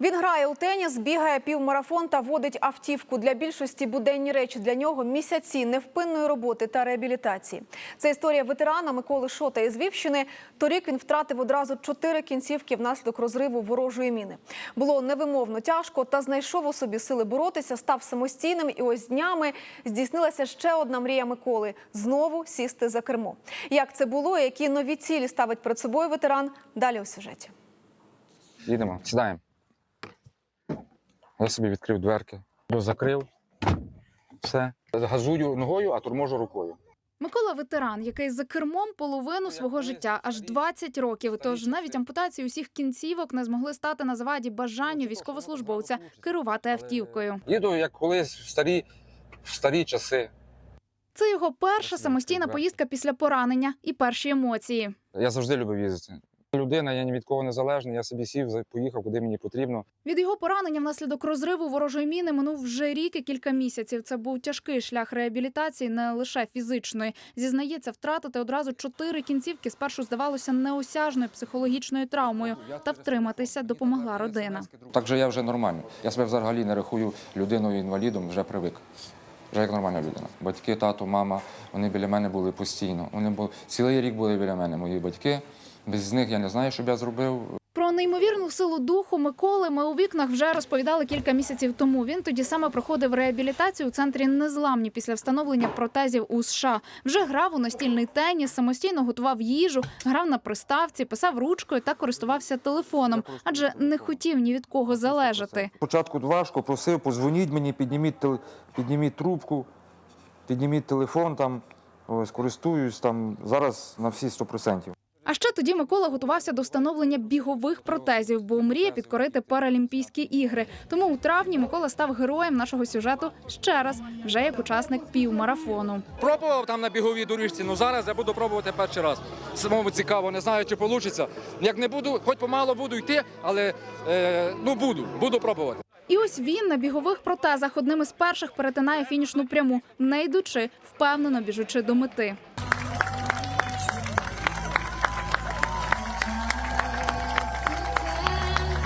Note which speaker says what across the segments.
Speaker 1: Він грає у теніс, бігає півмарафон та водить автівку. Для більшості буденні речі для нього місяці невпинної роботи та реабілітації. Це історія ветерана Миколи Шота із Львівщини. Торік він втратив одразу чотири кінцівки внаслідок розриву ворожої міни. Було невимовно тяжко та знайшов у собі сили боротися, став самостійним. І ось днями здійснилася ще одна мрія Миколи знову сісти за кермо. Як це було, які нові цілі ставить перед собою ветеран? Далі у сюжеті.
Speaker 2: Їдемо, сідаємо. Я собі відкрив дверки, закрив. Все. Газую ногою, а торможу рукою.
Speaker 3: Микола ветеран, який за кермом половину свого життя, аж 20 років. Тож навіть ампутації усіх кінцівок не змогли стати на заваді бажанню військовослужбовця керувати автівкою.
Speaker 2: Їду, як колись в старі, в старі часи.
Speaker 3: Це його перша самостійна поїздка після поранення і перші емоції.
Speaker 2: Я завжди любив їздити. Людина, я ні від кого не залежний, я собі сів, за- поїхав, куди мені потрібно.
Speaker 3: Від його поранення внаслідок розриву ворожої міни минув вже рік і кілька місяців. Це був тяжкий шлях реабілітації, не лише фізичної. Зізнається, втратити одразу чотири кінцівки спершу здавалося неосяжною психологічною травмою. Та втриматися допомогла родина.
Speaker 2: Так же я вже нормально. Я себе взагалі не рахую людиною інвалідом, вже привик. Вже як нормальна людина. Батьки, тато, мама, вони біля мене були постійно. Вони були цілий рік були біля мене, мої батьки. Без них я не знаю, що б я зробив.
Speaker 3: Про неймовірну силу духу Миколи ми у вікнах вже розповідали кілька місяців тому. Він тоді саме проходив реабілітацію у центрі незламні після встановлення протезів у США. Вже грав у настільний теніс, самостійно готував їжу, грав на приставці, писав ручкою та користувався телефоном, адже не хотів ні від кого залежати.
Speaker 2: Спочатку важко, просив, позвоніть мені, підніміть, підніміть трубку, підніміть телефон, там, ось, користуюсь, там, зараз на всі 100%.
Speaker 3: А ще тоді Микола готувався до встановлення бігових протезів, бо мріє підкорити Паралімпійські ігри. Тому у травні Микола став героєм нашого сюжету ще раз, вже як учасник півмарафону.
Speaker 4: Пробував там на біговій доріжці, ну зараз я буду пробувати перший раз. Самому цікаво, не знаю, чи вийде. Як не буду, хоч помало буду йти, але е, ну буду, буду пробувати.
Speaker 3: І ось він на бігових протезах одним із перших перетинає фінішну пряму, не йдучи, впевнено біжучи до мети.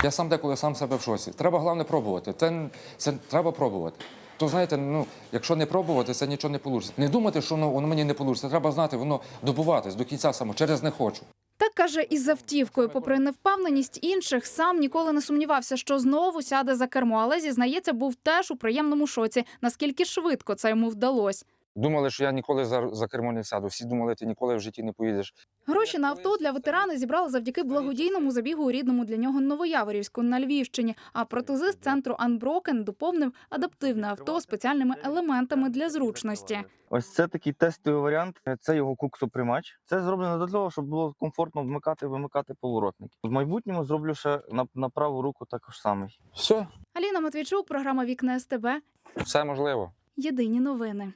Speaker 2: Я сам деколи сам себе в шоці. Треба головне пробувати. Це, це треба пробувати. То знаєте, ну якщо не пробувати, це нічого не вийде. Не думати, що воно, воно мені не вийде. Треба знати, воно добуватись до кінця само, через не хочу.
Speaker 3: Так каже і з автівкою. Попри невпевненість інших, сам ніколи не сумнівався, що знову сяде за кермо, але зізнається, був теж у приємному шоці, наскільки швидко це йому вдалося.
Speaker 2: Думали, що я ніколи за, за кермо не сяду. Всі думали, ти ніколи в житті не поїдеш.
Speaker 3: Гроші на авто для ветерана зібрали завдяки благодійному забігу у рідному для нього Новояворівську на Львівщині. А протезист центру Unbroken доповнив адаптивне авто спеціальними елементами для зручності.
Speaker 5: Ось це такий тестовий варіант. Це його куксоприймач. Це зроблено для того, щоб було комфортно вмикати, вимикати поворотники. В майбутньому зроблю ще на, на праву руку також самий.
Speaker 2: Все,
Speaker 3: Аліна Матвійчук, програма Вікна СТБ.
Speaker 2: все можливо.
Speaker 3: Єдині новини.